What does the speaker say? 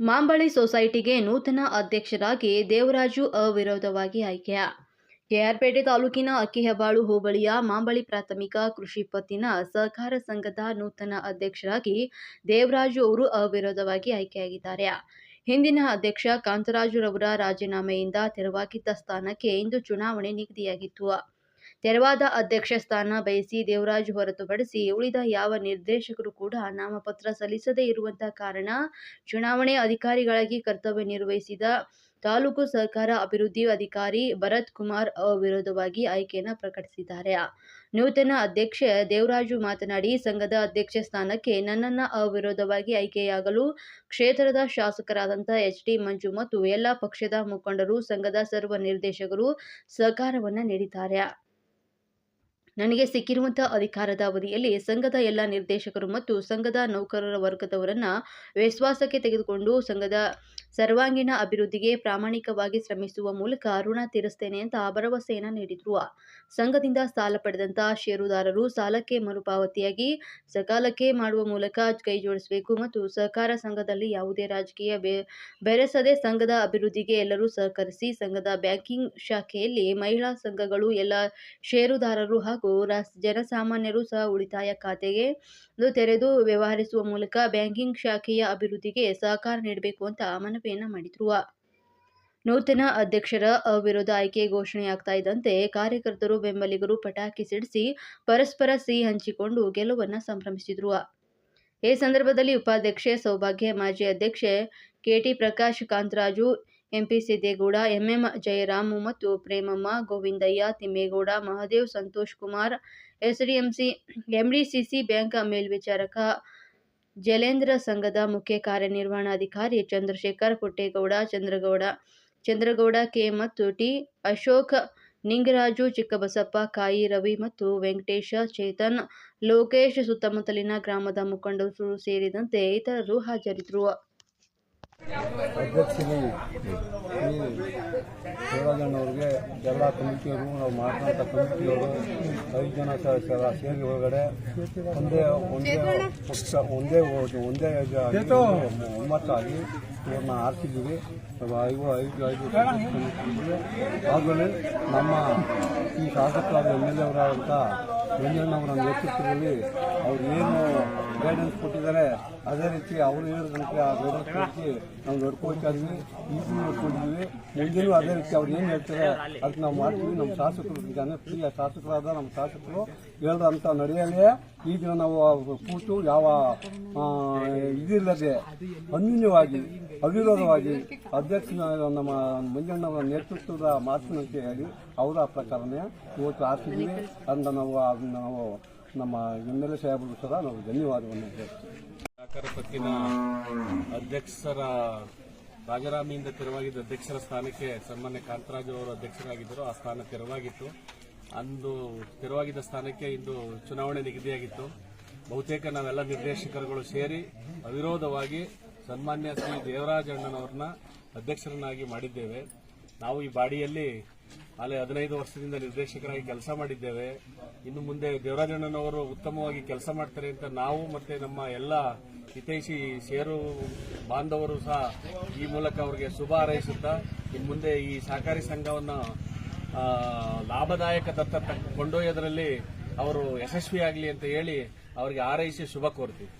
ಮಾಂಬಳಿ ಸೊಸೈಟಿಗೆ ನೂತನ ಅಧ್ಯಕ್ಷರಾಗಿ ದೇವರಾಜು ಅವಿರೋಧವಾಗಿ ಆಯ್ಕೆಯ ಕೆಆರ್ಪೇಟೆ ತಾಲೂಕಿನ ಅಕ್ಕಿಹೆಬ್ಬಾಳು ಹೋಬಳಿಯ ಮಾಂಬಳಿ ಪ್ರಾಥಮಿಕ ಕೃಷಿ ಪತ್ತಿನ ಸಹಕಾರ ಸಂಘದ ನೂತನ ಅಧ್ಯಕ್ಷರಾಗಿ ದೇವರಾಜು ಅವರು ಅವಿರೋಧವಾಗಿ ಆಯ್ಕೆಯಾಗಿದ್ದಾರೆ. ಹಿಂದಿನ ಅಧ್ಯಕ್ಷ ಕಾಂತರಾಜುರವರ ರಾಜೀನಾಮೆಯಿಂದ ತೆರವಾಗಿದ್ದ ಸ್ಥಾನಕ್ಕೆ ಇಂದು ಚುನಾವಣೆ ನಿಗದಿಯಾಗಿತ್ತು. ತೆರವಾದ ಅಧ್ಯಕ್ಷ ಸ್ಥಾನ ಬಯಸಿ ದೇವರಾಜ್ ಹೊರತುಪಡಿಸಿ ಉಳಿದ ಯಾವ ನಿರ್ದೇಶಕರು ಕೂಡ ನಾಮಪತ್ರ ಸಲ್ಲಿಸದೇ ಇರುವಂತಹ ಕಾರಣ ಚುನಾವಣೆ ಅಧಿಕಾರಿಗಳಾಗಿ ಕರ್ತವ್ಯ ನಿರ್ವಹಿಸಿದ ತಾಲೂಕು ಸಹಕಾರ ಅಭಿವೃದ್ಧಿ ಅಧಿಕಾರಿ ಭರತ್ ಕುಮಾರ್ ಅವಿರೋಧವಾಗಿ ಆಯ್ಕೆಯನ್ನು ಪ್ರಕಟಿಸಿದ್ದಾರೆ. ನೂತನ ಅಧ್ಯಕ್ಷ ದೇವರಾಜು ಮಾತನಾಡಿ, ಸಂಘದ ಅಧ್ಯಕ್ಷ ಸ್ಥಾನಕ್ಕೆ ನನ್ನನ್ನು ಅವಿರೋಧವಾಗಿ ಆಯ್ಕೆಯಾಗಲು ಕ್ಷೇತ್ರದ ಶಾಸಕರಾದಂಥ ಎಚ್ ಡಿ ಮಂಜು ಮತ್ತು ಎಲ್ಲ ಪಕ್ಷದ ಮುಖಂಡರು, ಸಂಘದ ಸರ್ವ ನಿರ್ದೇಶಕರು ಸಹಕಾರವನ್ನು ನೀಡಿದ್ದಾರೆ. ನನಗೆ ಸಿಕ್ಕಿರುವಂತಹ ಅಧಿಕಾರದ ಅವಧಿಯಲ್ಲಿ ಸಂಘದ ಎಲ್ಲ ನಿರ್ದೇಶಕರು ಮತ್ತು ಸಂಘದ ನೌಕರರ ವರ್ಗದವರನ್ನ ವಿಶ್ವಾಸಕ್ಕೆ ತೆಗೆದುಕೊಂಡು ಸಂಘದ ಸರ್ವಾಂಗೀಣ ಅಭಿವೃದ್ಧಿಗೆ ಪ್ರಾಮಾಣಿಕವಾಗಿ ಶ್ರಮಿಸುವ ಮೂಲಕ ಋಣ ತೀರಿಸ್ತೇನೆ ಅಂತ ಭರವಸೆಯನ್ನು ನೀಡಿದ್ರು. ಸಂಘದಿಂದ ಸಾಲ ಪಡೆದಂತ ಷೇರುದಾರರು ಸಾಲಕ್ಕೆ ಮರುಪಾವತಿಯಾಗಿ ಸಕಾಲಕ್ಕೆ ಮಾಡುವ ಮೂಲಕ ಕೈ ಜೋಡಿಸಬೇಕು ಮತ್ತು ಸಹಕಾರ ಸಂಘದಲ್ಲಿ ಯಾವುದೇ ರಾಜಕೀಯ ಬೆರೆಸದೆ ಸಂಘದ ಅಭಿವೃದ್ಧಿಗೆ ಎಲ್ಲರೂ ಸಹಕರಿಸಿ ಸಂಘದ ಬ್ಯಾಂಕಿಂಗ್ ಶಾಖೆಯಲ್ಲಿ ಮಹಿಳಾ ಸಂಘಗಳು ಎಲ್ಲ ಷೇರುದಾರರು ಹಾಗೂ ಜನಸಾಮಾನ್ಯರು ಸಹ ಉಳಿತಾಯ ಖಾತೆಗೆ ತೆರೆದು ವ್ಯವಹರಿಸುವ ಮೂಲಕ ಬ್ಯಾಂಕಿಂಗ್ ಶಾಖೆಯ ಅಭಿವೃದ್ಧಿಗೆ ಸಹಕಾರ ನೀಡಬೇಕು ಅಂತ ಮನವಿಯನ್ನ ಮಾಡಿದ್ರು. ನೂತನ ಅಧ್ಯಕ್ಷರ ಅವಿರೋಧ ಆಯ್ಕೆ ಘೋಷಣೆಯಾಗ್ತಾ ಇದ್ದಂತೆ ಕಾರ್ಯಕರ್ತರು ಬೆಂಬಲಿಗರು ಪಟಾಕಿ ಸಿಡಿಸಿ ಪರಸ್ಪರ ಸಿಹಿ ಹಂಚಿಕೊಂಡು ಗೆಲುವನ್ನು ಸಂಭ್ರಮಿಸಿದ್ರು. ಈ ಸಂದರ್ಭದಲ್ಲಿ ಉಪಾಧ್ಯಕ್ಷೆ, ಸೌಭಾಗ್ಯ ಮಾಜಿ ಅಧ್ಯಕ್ಷೆ KT Prakash Kantharaju, MP Siddegowda, MM Jayaramu ಮತ್ತು Premamma Govindaiah, Thimmegowda, Mahadev Santosh Kumar, SDMC, MDCC bank ಮೇಲ್ವಿಚಾರಕ Jalendra ಸಂಘದ ಮುಖ್ಯ ಕಾರ್ಯನಿರ್ವಹಣಾಧಿಕಾರಿ ಚಂದ್ರಶೇಖರ್ ಪುಟ್ಟೇಗೌಡ ಚಂದ್ರಗೌಡ ಚಂದ್ರಗೌಡ ಕೆ ಮತ್ತು ಟಿ ಅಶೋಕ್, ನಿಂಗರಾಜು ಚಿಕ್ಕಬಸಪ್ಪ, ಕಾಯಿ ರವಿ ಮತ್ತು ವೆಂಕಟೇಶ ಚೇತನ್, ಲೋಕೇಶ್ ಸುತ್ತಮುತ್ತಲಿನ ಗ್ರಾಮದ ಮುಖಂಡರು ಸೇರಿದಂತೆ ಇತರರು ಹಾಜರಿದ್ದರು. ಅಧ್ಯಕ್ಷರು ಈ ಶಿವರಾಜಣ್ಣವ್ರಿಗೆ ಎಲ್ಲ ಕಮಿಟಿಯವರು ನಾವು ಮಾಡ್ಕೊಂಥ ಕಮಿಟಿಯವರು ಐದು ಜನ ಸೇರಿ ಒಳಗಡೆ ಒಂದೇ ಒಂದೇ ಪಕ್ಷ ಒಂದೇ ಒಂದೇ ಒಮ್ಮತ್ತಾಗಿ ಇವ್ರನ್ನ ಆರಿಸಿದ್ದೀವಿ ನಾವು ಐದು ಐದು ಐದು ಸದಸ್ಯರಿದ್ದೀವಿ. ನಮ್ಮ ಈ ಶಾಸಕರಾದ ಎಂ ಎಲ್ ಎವರಾದಂಥ ಅವರ ನೇತೃತ್ವದಲ್ಲಿ ಅವ್ರು ಏನು ಗೈಡೆನ್ಸ್ ಕೊಟ್ಟಿದ್ದಾರೆ, ಅದೇ ರೀತಿ ಅವರು ಹೇಳಿದಂತೆ ಆ ಗೈಡೆನ್ಸ್ ಕೊಟ್ಟು ನಾವು ನಡ್ಕೊಳ್ತಾ ಇದ್ವಿ ನಡ್ಕೊಂಡಿದ್ವಿ ಅದೇ ರೀತಿ ಅವ್ರು ಏನು ಹೇಳ್ತಾರೆ ಅದಕ್ಕೆ ನಾವು ಮಾಡ್ತೀವಿ. ನಮ್ಮ ಶಾಸಕರು ಜನಪ್ರಿಯ ಶಾಸಕರಾದ ನಮ್ಮ ಶಾಸಕರು ಹೇಳಿದಂಥ ನಡೆಯಲೇ ದಿನ ನಾವು ಕೂತು ಯಾವ ಇದಿಲ್ಲದೆ ಅನ್ಯವಾಗಿ ಅವಿರೋಧವಾಗಿ ಅಧ್ಯಕ್ಷ ನಮ್ಮ ಮಂಜಣ್ಣವರ ನೇತೃತ್ವದ ಮಾತಿನಂತೆ ಹೇಳಿ ಅವರ ಪ್ರಕಾರನೇ ಇವತ್ತು ಆರ್ತಿದ್ದೀವಿ ಅಂದ ನಾವು ಅದನ್ನ ನಾವು ನಮ್ಮ ಎಂ ಎಲ್ ಎ ಸಹ ನಾವು ಧನ್ಯವಾದವನ್ನು ಸಹಕಾರ ಪತ್ತಿನ ಅಧ್ಯಕ್ಷರ, ರಾಜರಾಮಿಯಿಂದ ತೆರವಾಗಿದ್ದ ಅಧ್ಯಕ್ಷರ ಸ್ಥಾನಕ್ಕೆ ಸನ್ಮಾನ್ಯ ಕಾಂತರಾಜು ಅವರು ಅಧ್ಯಕ್ಷರಾಗಿದ್ದರು. ಆ ಸ್ಥಾನ ತೆರವಾಗಿತ್ತು. ಅಂದು ತೆರವಾಗಿದ್ದ ಸ್ಥಾನಕ್ಕೆ ಇಂದು ಚುನಾವಣೆ ನಿಗದಿಯಾಗಿತ್ತು. ಬಹುತೇಕ ನಾವೆಲ್ಲ ನಿರ್ದೇಶಕರುಗಳು ಸೇರಿ ಅವಿರೋಧವಾಗಿ ಸನ್ಮಾನ್ಯ ಶ್ರೀ ದೇವರಾಜ ಅಣ್ಣನವ್ರನ್ನ ಅಧ್ಯಕ್ಷರನ್ನಾಗಿ ಮಾಡಿದ್ದೇವೆ. ನಾವು ಈ ಬಾಡಿಯಲ್ಲಿ ಅಲ್ಲಿ ಹದಿನೈದು ವರ್ಷದಿಂದ ನಿರ್ದೇಶಕರಾಗಿ ಕೆಲಸ ಮಾಡಿದ್ದೇವೆ. ಇನ್ನು ಮುಂದೆ ದೇವರಾಜಣ್ಣನವರು ಉತ್ತಮವಾಗಿ ಕೆಲಸ ಮಾಡ್ತಾರೆ ಅಂತ ನಾವು ಮತ್ತೆ ನಮ್ಮ ಎಲ್ಲ ಹಿತೈಷಿ ಷೇರು ಬಾಂಧವರು ಸಹ ಈ ಮೂಲಕ ಅವರಿಗೆ ಶುಭ ಹಾರೈಸುತ್ತಾ, ಇನ್ನು ಮುಂದೆ ಈ ಸಹಕಾರಿ ಸಂಘವನ್ನು ಲಾಭದಾಯಕ ದತ್ತ ಕೊಂಡೊಯ್ಯೋದರಲ್ಲಿ ಅವರು ಯಶಸ್ವಿಯಾಗಲಿ ಅಂತ ಹೇಳಿ ಅವರಿಗೆ ಹಾರೈಸಿ ಶುಭ ಕೋರ್ತೀವಿ.